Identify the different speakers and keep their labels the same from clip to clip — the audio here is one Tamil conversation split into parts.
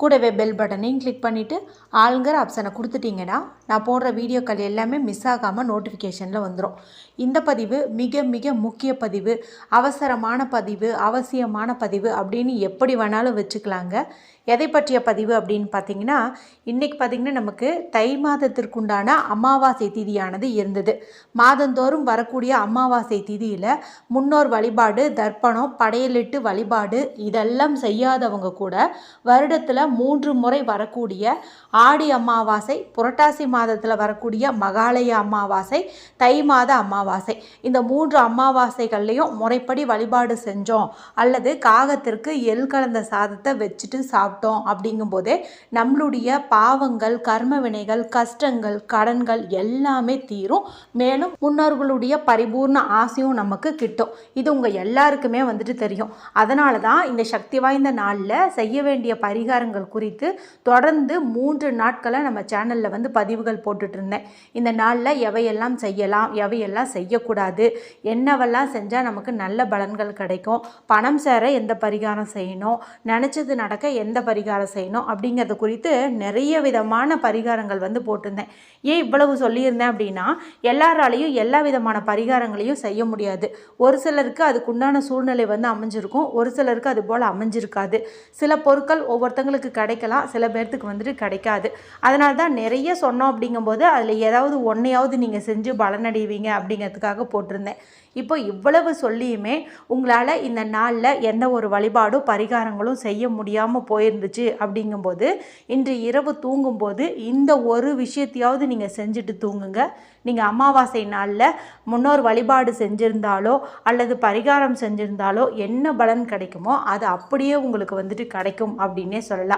Speaker 1: கூடவே பெல் பட்டனையும் கிளிக் பண்ணிவிட்டு ஆளுங்கிற ஆப்ஷனை கொடுத்துட்டிங்கன்னா நான் போடுற வீடியோக்கள் எல்லாமே மிஸ் ஆகாமல் நோட்டிஃபிகேஷனில் வந்துடும் இந்த பதிவு மிக மிக முக்கிய பதிவு அவசரமான பதிவு அவசியமான பதிவு அப்படின்னு எப்படி வேணாலும் வச்சுக்கலாங்க. எதை பற்றிய பதிவு அப்படின்னு பார்த்தீங்கன்னா இன்றைக்கி பார்த்திங்கன்னா நமக்கு தை மாதத்திற்குண்டான அமாவாசை திதியானது இருந்தது. மாதந்தோறும் வரக்கூடிய அமாவாசை திதியில் முன்னோர் வழிபாடு தர்ப்பணம் படையலிட்டு வழிபாடு இதெல்லாம் செய்யாதவங்க கூட வருடத்தில் மூன்று முறை வரக்கூடிய ஆடி அமாவாசை புரட்டாசி மாதத்தில் வரக்கூடிய மகாலய அமாவாசை தை மாத அமாவாசை. இந்த மூன்று அமாவாசைகள்லையும் முறைப்படி வழிபாடு செஞ்சோம். அல்லது காகத்திற்கு எல் கலந்த சாதத்தை வச்சுட்டு சாப்பிட்டோம் அப்படிங்கும்போதே நம்மளுடைய பாவங்கள் கர்ம வினைகள் கஷ்டங்கள் கடன்கள் எல்லாமே தீரும். மேலும் முன்னோர்களுடைய பரிபூர்ண ஆசையும் நமக்கு கிட்டும். இது உங்கள் எல்லாருக்குமே வந்துட்டு தெரியும். அதனால தான் இந்த சக்தி வாய்ந்த நாளில் செய்ய வேண்டிய பரிகாரங்கள் குறித்து தொடர்ந்து மூன்று நாட்களை நம்ம சேனலில் வந்து பதிவுகள் போட்டுட்டு இருந்தேன். இந்த நாளில் எவையெல்லாம் செய்யலாம் எவையெல்லாம் செய்யக்கூடாது என்னவெல்லாம் செஞ்சால் நமக்கு நல்ல பலன்கள் கிடைக்கும் பணம் சேர எந்த பரிகாரம் செய்யணும் நினச்சது நடக்க எந்த பரிகாரம் செய்யணும் அப்படிங்கிறது குறித்து நிறைய விதமான பரிகாரங்கள் வந்து போட்டிருந்தேன். ஏன் இவ்வளவு சொல்லியிருந்தேன் அப்படின்னா எல்லாராலையும் எல்லா விதமான பரிகாரங்களையும் செய்ய முடியாது. ஒரு சிலருக்கு அதுக்குண்டான சூழ்நிலை வந்து அமைஞ்சிருக்கும் ஒரு சிலருக்கு அது போல் அமைஞ்சிருக்காது. சில பொருட்கள் ஒவ்வொருத்தங்களுக்கு கிடைக்கலாம் சில பேர்த்துக்கு வந்துட்டு கிடைக்காது. அதனால தான் நிறைய சொன்னோம் அப்படிங்கும்போது அதில் ஏதாவது ஒன்றையாவது நீங்கள் செஞ்சு பலனடைவீங்க அப்படிங்கிறதுக்காக போட்டிருந்தேன். இப்போ இவ்வளவு சொல்லியுமே உங்களால் இந்த நாளில் எந்த ஒரு வழிபாடும் பரிகாரங்களும் செய்ய முடியாமல் போயிருந்துச்சு அப்படிங்கும்போது இன்று இரவு தூங்கும்போது இந்த ஒரு விஷயத்தையாவது நீங்கள் செஞ்சுட்டு தூங்குங்க. நீங்கள் அமாவாசை நாளில் முன்னோர் வழிபாடு செஞ்சுருந்தாலோ அல்லது பரிகாரம் செஞ்சுருந்தாலோ என்ன பலன் கிடைக்குமோ அது அப்படியே உங்களுக்கு வந்துட்டு கிடைக்கும் அப்படின்னே சொல்லலாம்.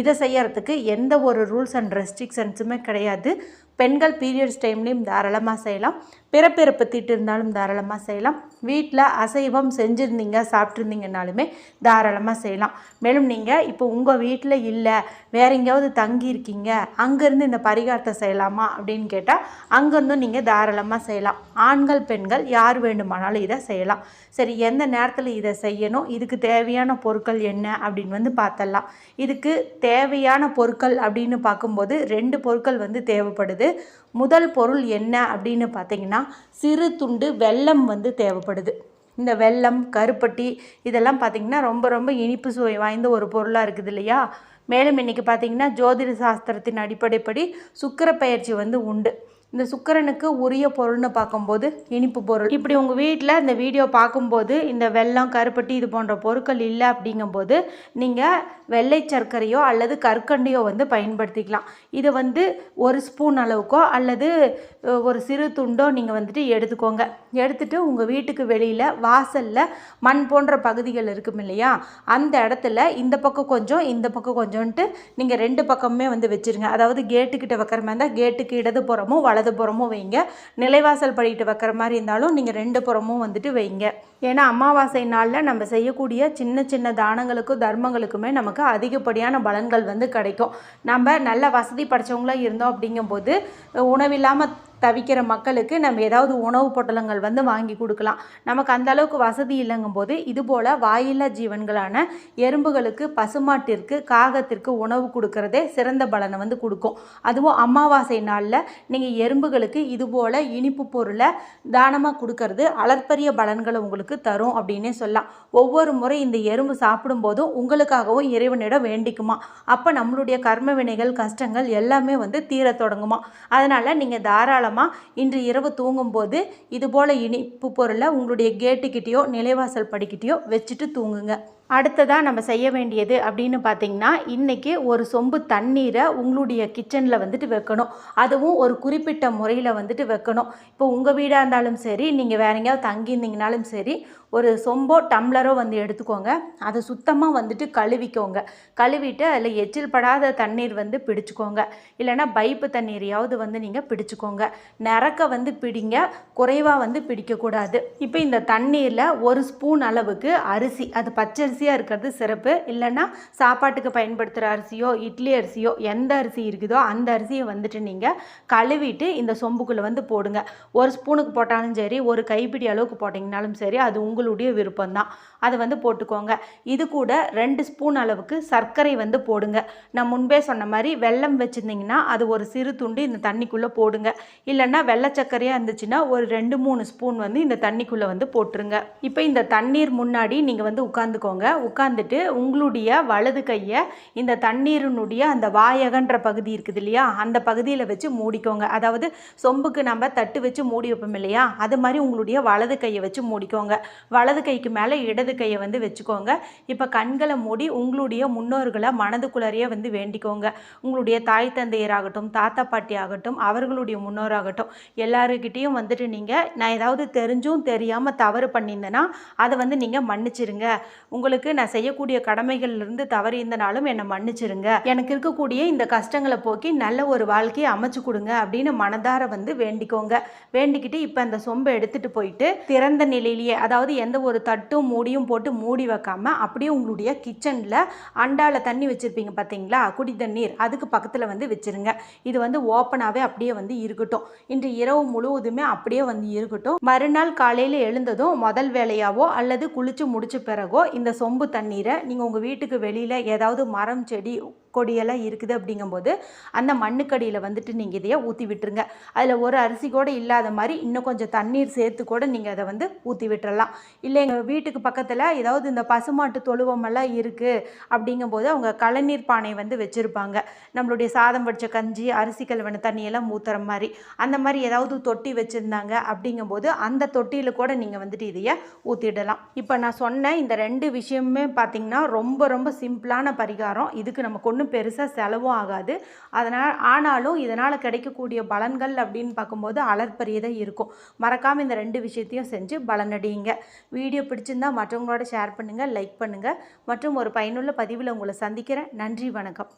Speaker 1: இதை செய்யறதுக்கு எந்த ஒரு ரூல்ஸ் அண்ட் ரெஸ்ட்ரிக்ஷன்ஸுமே கிடையாது. பெண்கள் பீரியட்ஸ் டைம்லேயும் தாராளமாக செய்யலாம். பிறப்பிறப்பு தீட்டு இருந்தாலும் தாராளமாக செய்யலாம். வீட்டில் அசைவம் செஞ்சுருந்தீங்க சாப்பிட்ருந்தீங்கனாலுமே தாராளமாக செய்யலாம். மேலும் நீங்கள் இப்போ உங்கள் வீட்டில் இல்லை வேற எங்கேயாவது தங்கியிருக்கீங்க அங்கேருந்து இந்த பரிகாரத்தை செய்யலாமா அப்படின்னு கேட்டால் அங்கேருந்தும் நீங்கள் தாராளமாக செய்யலாம். ஆண்கள் பெண்கள் யார் வேண்டுமானாலும் இதை செய்யலாம். சரி எந்த நேரத்தில் இதை செய்யணும்? இதுக்கு தேவையான பொருட்கள் என்ன அப்படின்னு வந்து பார்த்தலாம் இதுக்கு தேவையான பொருட்கள் அப்படின்னு பார்க்கும்போது ரெண்டு பொருட்கள் வந்து தேவைப்படுது. முதல் பொருள் என்ன அப்படின்னு பார்த்தீங்கன்னா சிறு துண்டு வெல்லம் வந்து தேவைப்படுது. இந்த வெல்லம் கருப்பட்டி இதெல்லாம் பார்த்திங்கன்னா ரொம்ப ரொம்ப இனிப்பு சுவை வாய்ந்த ஒரு பொருளாக இருக்குது இல்லையா? மேலும் இன்றைக்கி பார்த்திங்கன்னா ஜோதிட சாஸ்திரத்தின் அடிப்படைப்படி சுக்கிர பயிற்சி வந்து உண்டு. இந்த சுக்கிரனுக்கு உரிய பொருள்னு பார்க்கும்போது இனிப்பு பொருள். இப்படி உங்கள் வீட்டில் இந்த வீடியோ பார்க்கும்போது இந்த வெல்லம் கருப்பட்டி இது போன்ற பொருட்கள் இல்லை அப்படிங்கும்போது நீங்கள் வெள்ளை சர்க்கரையோ அல்லது கற்கண்டையோ வந்து பயன்படுத்திக்கலாம். இது வந்து ஒரு ஸ்பூன் அளவுக்கோ அல்லது ஒரு சிறு துண்டோ நீங்கள் வந்துட்டு எடுத்துக்கோங்க. எடுத்துட்டு உங்கள் வீட்டுக்கு வெளியில் வாசலில் மண் போன்ற பகுதிகள் இருக்கும் இல்லையா? அந்த இடத்துல இந்த பக்கம் கொஞ்சம் இந்த பக்கம் கொஞ்சோன்ட்டு நீங்கள் ரெண்டு பக்கமுமே வந்து வச்சுருங்க. அதாவது கேட்டுக்கிட்ட வைக்கிற மாதிரி இருந்தால் கேட்டுக்கு இடது புறமும் வலது புறமும் வைங்க. நிலைவாசல் படிட்டு வைக்கிற மாதிரி இருந்தாலும் நீங்கள் ரெண்டு புறமும் வந்துட்டு வைங்க. ஏன்னா அமாவாசை நாளில் நம்ம செய்யக்கூடிய சின்ன சின்ன தானங்களுக்கும் தர்மங்களுக்குமே நமக்கு அதிகப்படியான பலன்கள் வந்து கிடைக்கும். நம்ம நல்ல வசதி படைச்சவங்களா இருந்தோம் அப்படிங்கும்போது உணவில்லாமல் தவிக்கிற மக்களுக்கு நம்ம ஏதாவது உணவு பொட்டலங்கள் வந்து வாங்கி கொடுக்கலாம். நமக்கு அந்த அளவுக்கு வசதி இல்லைங்கும் போது இதுபோல் வாயில்லா ஜீவன்களான எறும்புகளுக்கு பசுமாட்டிற்கு காகத்திற்கு உணவு கொடுக்கறதே சிறந்த பலனை வந்து கொடுக்கும். அதுவும் அமாவாசை நாளில் நீங்கள் எறும்புகளுக்கு இதுபோல் இனிப்பு பொருளை தானமாக கொடுக்கறது அளப்பரிய பலன்களை உங்களுக்கு தரும் அப்படின்னே சொல்லலாம். ஒவ்வொரு முறை இந்த எறும்பு சாப்பிடும்போதும் உங்களுக்காகவும் இறைவனிடம் வேண்டிக்குமா? அப்போ நம்மளுடைய கர்ம வினைகள் கஷ்டங்கள் எல்லாமே வந்து தீரத் தொடங்குமா? அதனால் நீங்கள் தாராளமாக இன்று இரவு தூங்கும்போது இதுபோல் இனிப்பு பொருளை உங்களுடைய கேட்டுக்கிட்டேயோ நிலைவாசல் படிக்கிட்டேயோ வச்சுட்டு தூங்குங்க. அடுத்ததாக நம்ம செய்ய வேண்டியது அப்படின்னு பார்த்தீங்கன்னா இன்றைக்கி ஒரு சொம்பு தண்ணீரை உங்களுடைய கிச்சனில் வந்துட்டு வைக்கணும். அதுவும் ஒரு குறிப்பிட்ட முறையில் வந்துட்டு வைக்கணும். இப்போ உங்கள் வீடாக இருந்தாலும் சரி நீங்கள் வேற எங்கேயாவது தங்கியிருந்தீங்கனாலும் சரி ஒரு சொம்போ டம்ளரோ வந்து எடுத்துக்கோங்க. அதை சுத்தமாக வந்துட்டு கழுவிக்கோங்க. கழுவிட்டு அதில் எச்சில் படாத தண்ணீர் வந்து பிடிச்சிக்கோங்க. இல்லைன்னா பைப்பு தண்ணீரையாவது வந்து நீங்கள் பிடிச்சிக்கோங்க. நிறக்க வந்து பிடிங்க குறைவாக வந்து பிடிக்கக்கூடாது. இப்போ இந்த தண்ணீரில் ஒரு ஸ்பூன் அளவுக்கு அரிசி அது பச்சரிசி அரிசியாக இருக்கிறது சிறப்பு. இல்லைன்னா சாப்பாட்டுக்கு பயன்படுத்துகிற அரிசியோ இட்லி அரிசியோ எந்த அரிசி இருக்குதோ அந்த அரிசியை வந்துட்டு நீங்கள் கழுவிட்டு இந்த சொம்புக்குள்ளே வந்து போடுங்க. ஒரு ஸ்பூனுக்கு போட்டாலும் சரி ஒரு கைப்பிடி அளவுக்கு போட்டிங்கனாலும் சரி அது உங்களுடைய விருப்பம்தான். அதை வந்து போட்டுக்கோங்க. இது கூட ரெண்டு ஸ்பூன் அளவுக்கு சர்க்கரை வந்து போடுங்க. நான் முன்பே சொன்ன மாதிரி வெல்லம் வச்சுருந்தீங்கன்னா அது ஒரு சிறு துண்டு இந்த தண்ணிக்குள்ளே போடுங்க. இல்லைன்னா வெள்ளை சர்க்கரையாக இருந்துச்சுன்னா ஒரு ரெண்டு மூணு ஸ்பூன் வந்து இந்த தண்ணிக்குள்ளே வந்து போட்டுருங்க. இப்போ இந்த தண்ணீர் முன்னாடி நீங்கள் வந்து உட்காந்துக்கோங்க உட்காந்துட்டு உங்களுடைய வலது கையை இந்த தண்ணீரினுடைய அந்த வாயகன்ற பகுதி இருக்குது இல்லையா? அந்த பகுதியில் வச்சு மூடிக்கோங்க. அதாவது சொம்புக்கு நம்ம தட்டு வச்சு மூடி வைப்போம் இல்லையா? அது மாதிரி உங்களுடைய வலது கையை வச்சு மூடிக்கோங்க. வலது கைக்கு மேலே இடது கையை வந்து வச்சுக்கோங்க. இப்போ கண்களை மூடி உங்களுடைய முன்னோர்களை மனதுக்குள்ளறையே வந்து வேண்டிக்கோங்க. உங்களுடைய தாய் தந்தையராகட்டும் தாத்தா பாட்டி ஆகட்டும் அவர்களுடைய முன்னோராகட்டும் எல்லாருக்கிட்டேயும் வந்துட்டு நீங்கள் நான் ஏதாவது தெரிஞ்சும் தெரியாமல் தவறு பண்ணியிருந்தேன்னா அதை வந்து நீங்கள் மன்னிச்சிருங்க. உங்களுக்கு நான் செய்யக்கூடிய கடமைகள்லேருந்து தவறி இருந்தனாலும் என்னை மன்னிச்சிருங்க. எனக்கு இருக்கக்கூடிய இந்த கஷ்டங்களை போக்கி நல்ல ஒரு வாழ்க்கையை அமைச்சு கொடுங்க அப்படின்னு மனதார வந்து வேண்டிக்கோங்க. வேண்டிக்கிட்டு இப்போ அந்த சொம்பை எடுத்துகிட்டு போயிட்டு திறந்த நிலையிலேயே அதாவது எந்த ஒரு தட்டும் மூடியும் போட்டு மூடி வைக்காம அப்படியே உங்களுடைய கிச்சனில் அண்டாவில் தண்ணி வச்சுருப்பீங்க பார்த்தீங்களா குடி தண்ணீர். அதுக்கு பக்கத்தில் வந்து வச்சுருங்க. இது வந்து ஓப்பனாகவே அப்படியே வந்து இருக்கட்டும். இன்று இரவு முழுவதுமே அப்படியே வந்து இருக்கட்டும். மறுநாள் காலையில் எழுந்ததும் முதல் வேலையாவோ அல்லது குளிச்சு முடிச்ச பிறகோ இந்த சொம்பு தண்ணீரை நீங்கள் உங்கள் வீட்டுக்கு வெளியில் ஏதாவது மரம் செடி கொடியெல்லாம் இருக்குது அப்படிங்கும்போது அந்த மண்ணுக்கடியில் வந்துட்டு நீங்கள் இதையே ஊற்றி விட்டுருங்க. அதில் ஒரு அரிசி கூட இல்லாத மாதிரி இன்னும் கொஞ்சம் தண்ணீர் சேர்த்து கூட நீங்கள் அதை வந்து ஊற்றி விட்டுறலாம். இல்லை எங்கள் வீட்டுக்கு பக்கத்தில் ஏதாவது இந்த பசுமாட்டு தொழுவமெல்லாம் இருக்குது அப்படிங்கும்போது அவங்க களைநீர் பானை வந்து வச்சுருப்பாங்க. நம்மளுடைய சாதம் வடித்த கஞ்சி அரிசி கழுவன தண்ணியெல்லாம் ஊற்றுற மாதிரி. அந்த மாதிரி ஏதாவது தொட்டி வச்சுருந்தாங்க அப்படிங்கும்போது அந்த தொட்டியில் கூட நீங்கள் வந்துட்டு இதையே ஊற்றிடலாம் இப்போ நான் சொன்ன இந்த ரெண்டு விஷயமுமே பார்த்திங்கன்னா ரொம்ப ரொம்ப சிம்பிளான பரிகாரம். இதுக்கு நம்ம கொண்டு ஒன்றும் பெருசாக செலவும் ஆகாது. அதனால் ஆனாலும் இதனால் கிடைக்கக்கூடிய பலன்கள் அப்படின்னு பார்க்கும்போது அளற்பரியதாக இருக்கும். மறக்காமல் இந்த ரெண்டு விஷயத்தையும் செஞ்சு பலனடியுங்க. வீடியோ பிடிச்சிருந்தா மற்றவங்களோட ஷேர் பண்ணுங்கள் லைக் பண்ணுங்கள் மற்றும் ஒரு பயனுள்ள பதிவில் உங்களை சந்திக்கிறேன். நன்றி வணக்கம்.